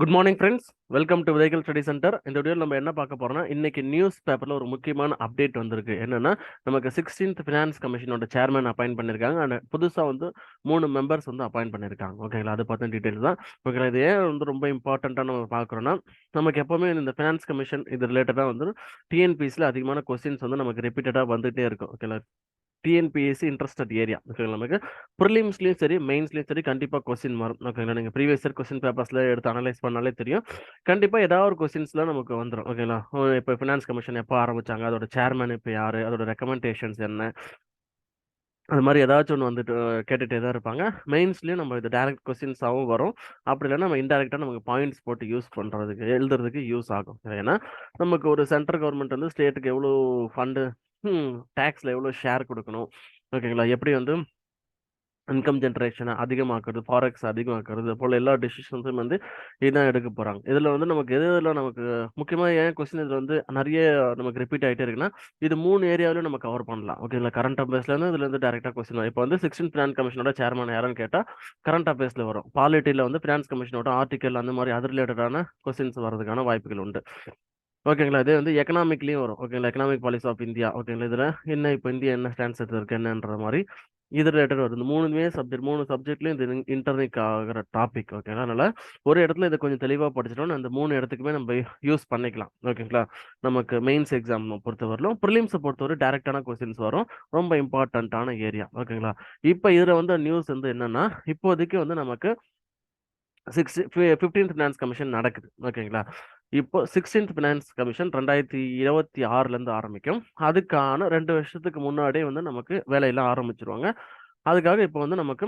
Good morning friends welcome to விதைகள் study centre இந்த video நம்ம என்ன பார்க்க போறோம்னா இன்னைக்கு நியூஸ் பேப்பரில் ஒரு முக்கியமான அப்டேட் வந்திருக்கு. என்னன்னா நமக்கு சிக்ஸ்டீன்த் ஃபினான்ஸ் கமிஷனோட சேர்மன் அப்பாயின் பண்ணியிருக்காங்க அண்ட் புதுசாக வந்து மூணு மெம்பர்ஸ் வந்து அப்பாயின் பண்ணியிருக்காங்க ஓகேங்களா அது பற்றின டீட்டெயில்ஸ் தான். ஓகேங்களா இது ஏன் வந்து ரொம்ப இம்பார்ட்டண்ட்டாக நம்ம பார்க்குறோன்னா நமக்கு எப்போவுமே இந்த ஃபினான்ஸ் கமிஷன் இது ரிலேட்டடாக வந்து டிஎன்பிஎஸ்சியில் அதிகமான கொஸ்டின்ஸ் வந்து நமக்கு ரிப்பீட்டடாக வந்துகிட்டே இருக்கும். ஓகேங்களா டிஎன்பிஎஸ்சி இன்ட்ரெஸ்டட் ஏரியா ஓகேங்களா நமக்கு ப்ரிலிம்ஸ்லையும் சரி மெயின்ஸ்லையும் சரி கண்டிப்பாக கொஸ்டின் வரும். ஓகேங்களா நீங்கள் ப்ரீவியஸ் இயர் கொஸ்டின் பேப்பர்ஸில் எடுத்து அனலைஸ் பண்ணாலே தெரியும். கண்டிப்பாக ஏதாவது ஒரு கொஸ்டின்ஸ்லாம் நமக்கு வந்துடும் ஓகேங்களா இப்போ ஃபினான்ஸ் கமிஷன் எப்போ ஆரம்பிச்சாங்க? அதோட சேர்மேன் இப்போ யார்? அதோட ரெக்கமெண்டேஷன்ஸ் என்ன? அது மாதிரி ஏதாச்சும் ஒன்று வந்துட்டு கேட்டுகிட்டே தான் இருப்பாங்க. மெயின்ஸ்லேயும் நம்ம இது டேரக்ட் கொஸ்டின்ஸாகவும் வரும். அப்படி இல்லைன்னா நம்ம இன்டெரக்டாக நமக்கு பாயிண்ட்ஸ் போட்டு யூஸ் பண்ணுறதுக்கு எழுதுறதுக்கு யூஸ் ஆகும். ஏன்னா நமக்கு ஒரு சென்ட்ரல் கவர்மெண்ட் வந்து ஸ்டேட்டுக்கு எவ்வளோ ஃபண்டு டேக்ஸில் எவ்வளோ ஷேர் கொடுக்கணும்? ஓகேங்களா? எப்படி வந்து இன்கம் ஜென்ரேஷனை அதிகமாக்குறது ஃபாரெக்ஸ் அதிகமாக்குறது போல் எல்லா டிசிஷன்ஸும் வந்து இதுதான் எடுக்க போகிறாங்க இதில் வந்து நமக்கு எது இதில் நமக்கு முக்கியமாக ஏன் கொஸ்டின் இதில் வந்து நிறைய நமக்கு ரிப்பீட் ஆகிட்டே இருக்குன்னா இது மூணு ஏரியாவிலும் நம்ம கவர் பண்ணலாம். ஓகேங்களா? கரண்ட் அஃபேர்ஸ்லேருந்து இதுலேருந்து டேரெக்டாக கொஸ்டின் வரும். இப்போ வந்து சிக்ஸ்டீன் ஃபினான்ஸ் கமிஷனோட சேர்மன் யாருன்னு கேட்டால் கரண்ட் அஃபேர்ஸில் வரும். பாலிட்டியில் வந்து ஃபினான்ஸ் கமிஷனோட ஆர்டிக்கல் அந்த மாதிரி அது ரிலேட்டடான கொஸ்டின்ஸ் வரதுக்கான வாய்ப்புகள் உண்டு. ஓகேங்களா இதே வந்து எக்கனாமிக்லேயும் வரும். ஓகேங்களா எக்கனாமிக் பாலிசி ஆஃப் இந்தியா ஓகேங்களா இதில் என்ன இப்போ இந்தியா என்ன ஸ்டாண்ட்ஸ் எடுத்திருக்கு என்னன்ற மாதிரி இது ரிலேட்டட் வருது. இந்த மூணுமே சப்ஜெக்ட் மூணு சப்ஜெக்ட்லையும் இது இன்டர்னிக் ஆகிற டாபிக் ஓகேங்களா? அதனால ஒரு இடத்துல இதை கொஞ்சம் தெளிவாக படிச்சிட்டோம்னா அந்த மூணு இடத்துக்குமே நம்ம யூஸ் பண்ணிக்கலாம் ஓகேங்களா? நமக்கு மெயின்ஸ் எக்ஸாம் பொறுத்தவரையிலும் ப்ரிலிம்ஸை பொறுத்தவரை டேரெக்டான கொஸ்டின்ஸ் வரும். ரொம்ப இம்பார்ட்டண்ட்டான ஏரியா ஓகேங்களா? இப்போ இதில் வந்து நியூஸ் வந்து என்னன்னா இப்போதைக்கு வந்து நமக்கு சிக்ஸ்டி ஃபிஃப்டீன்த் ஃபினான்ஸ் கமிஷன் நடக்குது ஓகேங்களா? இப்போ சிக்ஸ்டீன்த் ஃபினான்ஸ் கமிஷன் ரெண்டாயிரத்தி இருபத்தி ஆறுலேருந்து ஆரம்பிக்கும். அதுக்கான ரெண்டு வருஷத்துக்கு முன்னாடியே வந்து நமக்கு வேலையெல்லாம் ஆரம்பிச்சிருவாங்க. அதுக்காக இப்போ வந்து நமக்கு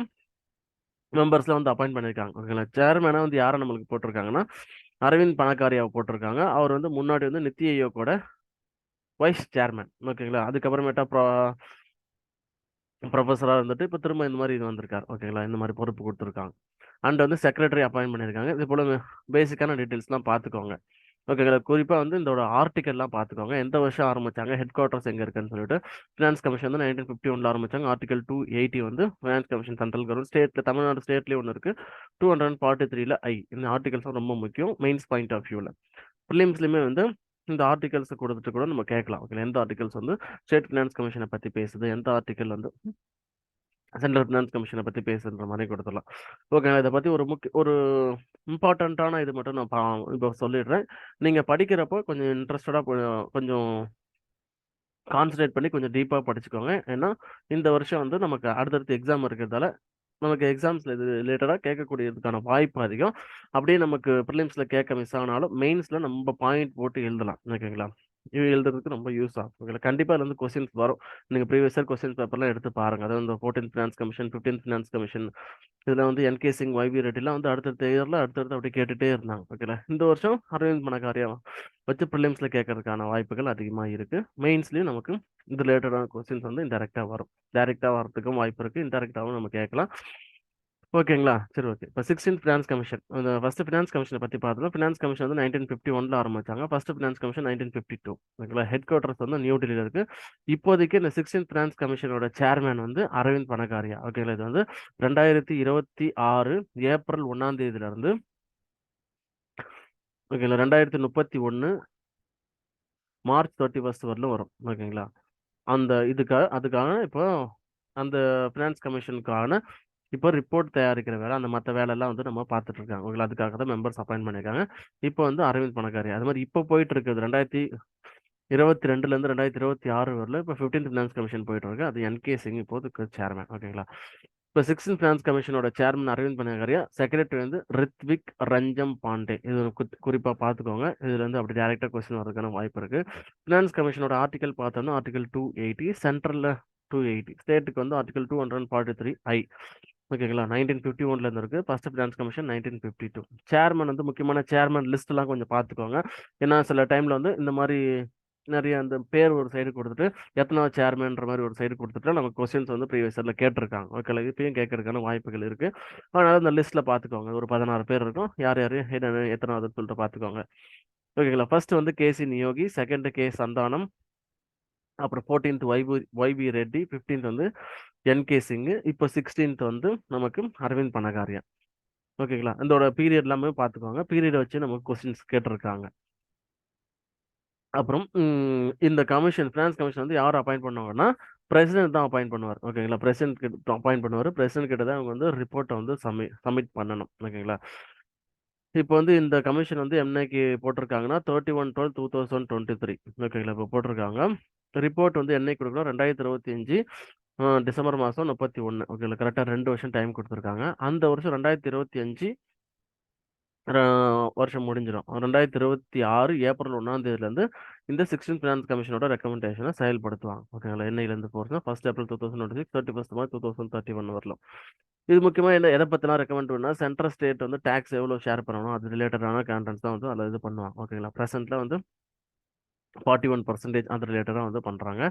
மெம்பர்ஸில் வந்து அப்பாயிண்ட் பண்ணியிருக்காங்க ஓகேங்களா? சேர்மேனாக வந்து யாரை நம்மளுக்கு போட்டிருக்காங்கன்னா அரவிந்த் பணக்காரியாவை போட்டிருக்காங்க. அவர் வந்து முன்னாடி வந்து நித்தி கூட வைஸ் சேர்மேன் ஓகேங்களா? அதுக்கப்புறமேட்டா ப்ரா ப்ரொஃபஸராக இருந்துட்டு இப்போ திரும்ப இந்த மாதிரி இது வந்திருக்காரு. ஓகேங்களா இந்த மாதிரி பொறுப்பு கொடுத்துருக்காங்க. அண்ட் வந்து செக்ரட்டரி அப்பாயின் பண்ணியிருக்காங்க. இது போல் பேசிக்கான டீட்டெயில்ஸ்லாம் பார்த்துக்கோங்க. ஓகேங்களா குறிப்பாக வந்து இதோட ஆர்டிக்கல்லாம் பார்த்துக்கோங்க. எந்த வருஷம் ஆரம்பிச்சாங்க? ஹெட் குவார்ட்டர்ஸ் எங்கே இருக்குன்னு சொல்லிட்டு. ஃபினான்ஸ் கமிஷன் வந்து நைன்டீன் ஃபிஃப்டி ஒன்ல ஆரம்பிச்சாங்க. ஆர்டிகல் டூ எயிட்டி வந்து ஃபினான்ஸ் கமிஷன் சென்ட்ரல் கவர்மெண்ட் ஸ்டேட்டில் தமிழ்நாடு ஸ்டேட்லேயும் ஒன்று இருக்குது டூ ஹண்ட்ரட் அண்ட் ஃபார்ட்டி த்ரீல ஐ இந்த ஆர்டிகல்ஸ் ரொம்ப முக்கியம். மெயின்ஸ் பாயிண்ட் ஆஃப் வியூவில் ப்ரிலிம்ஸ்லையுமே வந்து இந்த ஆர்டிகல்ஸ் கொடுத்துட்டு கூட நம்ம கேட்கலாம். ஓகே எந்த ஆர்டிகல்ஸ் வந்து ஸ்டேட் ஃபினான்ஸ் கமிஷனை பற்றி பேசுது? எந்த ஆர்டிக்கல் வந்து சென்ட்ரல் ஃபினான்ஸ் கமிஷனை பற்றி பேசுன்ற மாதிரி கொடுத்துடலாம். ஓகே இதை பற்றி ஒரு முக்கிய ஒரு இம்பார்ட்டண்ட்டான இது மட்டும் நான் பா இப்போ சொல்லிடுறேன். நீங்கள் படிக்கிறப்போ கொஞ்சம் இன்ட்ரெஸ்டடாக கொஞ்சம் கான்சன்ட்ரேட் பண்ணி கொஞ்சம் டீப்பாக படிச்சுக்கோங்க. ஏன்னா இந்த வருஷம் வந்து நமக்கு அடுத்தடுத்து எக்ஸாம் இருக்கிறதால நமக்கு எக்ஸாம்ஸில் இது ரிலேட்டடாக கேட்கக்கூடியதுக்கான வாய்ப்பு அதிகம். அப்படியே நமக்கு ப்ரிலிம்ஸில் கேட்க மிஸ் ஆனாலும் மெயின்ஸில் நம்ம பாயிண்ட் போட்டு எழுதலாம். ஓகேங்களா? இது எழுதுறதுக்கு ரொம்ப யூஸ் ஆகும். ஓகே கண்டிப்பாக இருந்து கொஸ்டின்ஸ் வரும். நீங்கள் ப்ரீவியஸ் இயர் கொஸ்டின் பேப்பர்லாம் எடுத்து பாருங்கள் அதாவது இந்த fourteen finance commission fifteen finance commission இதில் வந்து என்கே சிங் ஒய்வி ரெட்டிலாம் வந்து அடுத்தடுத்த இயரில் அடுத்தடுத்து அப்படி கேட்டுகிட்டே இருந்தாங்க. ஓகேல இந்த வருஷம் அரவிந்த் மனகாரியா வச்சு ப்ரிலிம்ஸில் கேட்கறதுக்கான வாய்ப்புகள் அதிகமாக இருக்குது மெயின்ஸ்லேயும் நமக்கு இந்த ரிலேட்டடான கொஸ்டின்ஸ் வந்து இன்டெரக்டாக வரும். டேரெக்டாக வரதுக்கும் வாய்ப்பு இருக்குது இன்டெரக்டாகவும் நம்ம கேட்கலாம். ஓகேங்களா? சரி ஓகே. இப்போ சிக்ஸ்டீன் ஃபினான்ஸ் கமிஷன் அந்த ஃபர்ஸ்ட் ஃபினான்ஸ் கமிஷனை பற்றி பார்த்தோம் ஃபினான்ஸ் கமிஷன் வந்து நைன்டீன் ஃபிஃப்டி ஒன்ல ஆரம்பிச்சாங்க. First finance commission nineteen fifty two ஓகேங்களா? ஹெட் குவார்ட்டர்ஸ் வந்து நியூ டெல்லியில் இருக்குது இப்போதைக்கு இந்த சிக்ஸ்டீன் ஃபினான்ஸ் கமிஷனோட சேர்மேன் வந்து அரவிந்த் பணக்காரியா. ஓகேங்களா? இது வந்து ரெண்டாயிரத்தி இருபத்தி ஆறு ஏப்ரல் ஒன்னாம் தேதியிலேருந்து ஓகேங்களா? ரெண்டாயிரத்தி முப்பத்தி ஒன்று மார்ச் தேர்ட்டி ஃபர்ஸ்ட் வரலும் வரும். ஓகேங்களா? அந்த இதுக்காக அதுக்காக இப்போ அந்த ஃபினான்ஸ் கமிஷனுக்கான இப்போ ரிப்போர்ட் தயாரிக்கிற வேலை அந்த மற்ற வேலையெல்லாம் வந்து நம்ம பார்த்துட்டு இருக்காங்க உங்களுக்கு அதுக்காக தான் மெம்பர்ஸ் அப்பாயின் பண்ணியிருக்காங்க. இப்போ வந்து அரவிந்த் பணக்காரி அது மாதிரி இப்போ போயிட்டு இருக்குது ரெண்டாயிரத்தி இருபத்தி ரெண்டுலேருந்து ரெண்டாயிரத்தி இருபத்தி ஆறு வரல இப்போ ஃபிஃப்டீன் ஃபினான்ஸ் கமிஷன் போயிட்டு இருக்கு அது என்கே சிங் இப்போது சேர்மேன் ஓகேங்களா இப்போ சிக்ஸ்டீன் ஃபினான்ஸ் கமிஷனோட சேர்மன் அரவிந்த் பணக்காரியா? செக்ரட்டரி வந்து ரித்விக் ரஞ்சம் பாண்டே. இது குறிப்பாக பார்த்துக்கோங்க. இதில் வந்து அப்படி டேரெக்டாக கொஸ்டின் வரதுக்கான வாய்ப்பு இருக்குது ஃபினான்ஸ் கமிஷனோட ஆர்டிகல் பார்த்தோம்னா ஆர்டிகல் டூ எயிட்டி சென்ட்ரலில் டூ எயிட்டி ஸ்டேட்டுக்கு வந்து article two hundred forty three I ஓகேங்களா? நைன்டீன் ஃபிஃப்டி ஒன்லேருந்து இருக்கு first finance commission nineteen fifty two. Chairman வந்து முக்கியமான சேர்மன் லிஸ்ட்லாம் கொஞ்சம் பார்த்துக்கோங்க. ஏன்னா சில டைமில் வந்து இந்த மாதிரி நிறைய அந்த பேர் ஒரு சைடு கொடுத்துட்டு எத்தனாவது சேர்மன்ற மாதிரி ஒரு சைடு கொடுத்துட்டு நம்ம கொஸ்டின்ஸ் வந்து ப்ரீவியஸ் இயர்ல கேட்டிருக்காங்க. ஓகே இப்பயும் கேட்கறதுக்கான வாய்ப்புகள் இருக்கு. அதனால இந்த லிஸ்ட்ல பார்த்துக்கோங்க. ஒரு பதினாறு பேர் இருக்கும். யார் யார் என்னென்ன எத்தனாவதுன்னு சொல்லிட்டு பார்த்துக்கோங்க. ஓகேங்களா? ஃபர்ஸ்ட் வந்து K C Neogy second K Santhanam அப்புறம் ஃபோர்டீன்த் வைபு வைபி ரெட்டி ஃபிஃப்டீன்த் வந்து என்கே சிங்கு இப்போ சிக்ஸ்டீன்த் வந்து நமக்கு அரவிந்த் பனகாரியா ஓகேங்களா? இதோட பீரியட் எல்லாமே பார்த்துக்கோங்க பீரியட் வச்சு நமக்கு கொஸ்டின்ஸ் கேட்டிருக்காங்க. அப்புறம் இந்த கமிஷன் ஃபினான்ஸ் கமிஷன் வந்து யார் அப்பாயிண்ட் பண்ணுவாங்கன்னா பிரசிடென்ட் தான் அப்பாயிண்ட் பண்ணுவார். ஓகேங்களா? பிரசிடென்ட் கிட்ட அப்பாயிண்ட் பண்ணுவார். பிரசிடென்ட் கிட்ட தான் அவங்க வந்து ரிப்போர்ட்டை வந்து சமி சப்மிட் பண்ணணும். ஓகேங்களா? இப்போ வந்து இந்த கமிஷன் வந்து என்னைக்கு போட்டிருக்காங்கன்னா thirty one twelve two thousand twenty three ஓகேங்களா? இப்போ போட்டிருக்காங்க. ரிப்போர்ட் வந்து என்னைக்கு கொடுக்கணும்? ரெண்டாயிரத்தி இருபத்தி அஞ்சு டிசம்பர் மாதம் முப்பத்தி ஒன்று ஓகேங்களா? கரெக்டாக ரெண்டு வருஷம் டைம் கொடுத்துருக்காங்க. அந்த வருஷம் ரெண்டாயிரத்தி இருபத்தி அஞ்சு வருஷம் முடிஞ்சிடும் ரெண்டாயிரத்தி இருபத்தி ஆறு ஏப்ரல் ஒன்றாந்தேதியிலேருந்து இந்த சிக்ஸ்டீன் ஃபினான்ஸ் கமிஷனோட ரெக்கமெண்டேஷனை செயல்படுத்துவாங்க. ஓகேங்களா? என்னையிலேருந்து போகிறதுனா first April two thousand twenty six thirty first March two thousand thirty one வரலாம். இது முக்கியமாக என்ன எதை பற்றினா ரெக்கமெண்ட் பண்ணால் சென்ட்ரல் ஸ்டேட் வந்து டேக்ஸ் எவ்வளோ ஷேர் பண்ணணும் அது ரிலேட்டடான கேண்டன்ஸ் தான் வந்து அதில் இது பண்ணுவாங்க. ஓகேங்களா? ப்ரெசென்ட்டில் வந்து ஃபார்ட்டி ஒன் பர்சன்டேஜ் அது ரிலேட்டடாக வந்து பண்ணுறாங்க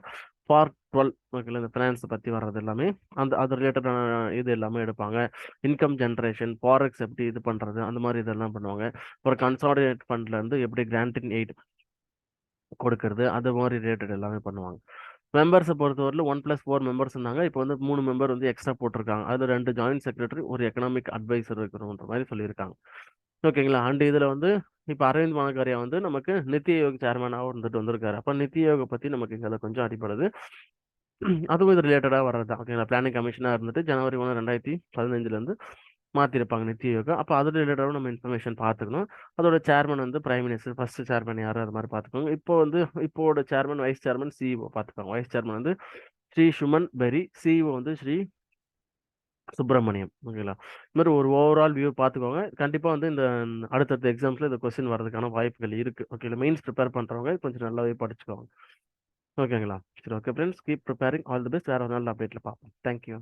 ஃபார் டுவெல் ஓகேங்களா இந்த ஃபினான்ஸை பற்றி வர்றது எல்லாமே அந்த அது ரிலேட்டடான இது எல்லாமே எடுப்பாங்க. இன்கம் ஜென்ரேஷன் ஃபாரெக்ஸ் எப்படி இது பண்ணுறது அந்த மாதிரி இதெல்லாம் பண்ணுவாங்க. அப்புறம் கன்சாலிடேட் ஃபண்ட்லேருந்து எப்படி கிராண்டின் எய்ட் கொடுக்கறது அது மாதிரி ரிலேட்டட் எல்லாமே பண்ணுவாங்க. மெம்பர்ஸை பொறுத்தவரையில் ஒன் ப்ளஸ் ஃபோர் மெம்பர்ஸ் இருந்தாங்க. இப்போ வந்து மூணு மெம்பர் வந்து எக்ஸ்ட்ரா போட்டிருக்காங்க. அதில் ரெண்டு ஜாயின்ட் செக்ரட்டரி ஒரு எக்கனாமிக் அட்வைசர் இருக்கிறோன்ற மாதிரி சொல்லியிருக்காங்க. ஓகேங்களா? அண்ட் இதில் வந்து இப்போ அரவிந்த் மனகாரியா வந்து நமக்கு நித்தி யோக சேர்மனாகவும் இருந்துட்டு வந்திருக்காரு. அப்போ நித்தி யோகை பற்றி நமக்கு இதில் கொஞ்சம் அடிப்படுது அதுவும் இது ரிலேட்டடாக வர்றது தான் ஓகேங்களா? பிளானிங் கமிஷனாக இருந்துட்டு ஜனவரி ஒன்று ரெண்டாயிரத்தி பதினஞ்சுலேருந்து மாற்றிருப்பாங்க நித்தி யோகா அப்போ அது ரிலேட்டடாக நம்ம இன்ஃபர்மேஷன் பார்த்துக்கணும். அதோட சேர்மன் வந்து பிரைம் மினிஸ்டர் ஃபர்ஸ்ட் சேர்மன் யார்? அது மாதிரி பார்த்துக்கோங்க. இப்போ வந்து இப்போட சேர்மன் வைஸ் சேர்மன் சிஇஓ பார்த்துக்கோங்க. வைஸ் சேர்மன் வந்து ஸ்ரீ சுமன் பெரி. சிஇஓ வந்து ஸ்ரீ சுப்பிரமணியம். ஓகேங்களா இது மாதிரி ஒரு ஓவரால் வியூ பார்த்துக்கோங்க கண்டிப்பாக வந்து இந்த அடுத்தடுத்த எக்ஸாம்ஸில் இந்த கொஸ்டின் வரதுக்கான வாய்ப்புகள் இருக்குது ஓகேங்களா மெயின்ஸ் ப்ரிப்பேர் பண்ணுறவங்க கொஞ்சம் நல்லாவே படிச்சுக்கோங்க. ஓகேங்களா சரி okay friends keep preparing all the best வேறு ஒரு நல்ல அப்டேட்டில் பார்ப்போம் தேங்க்யூ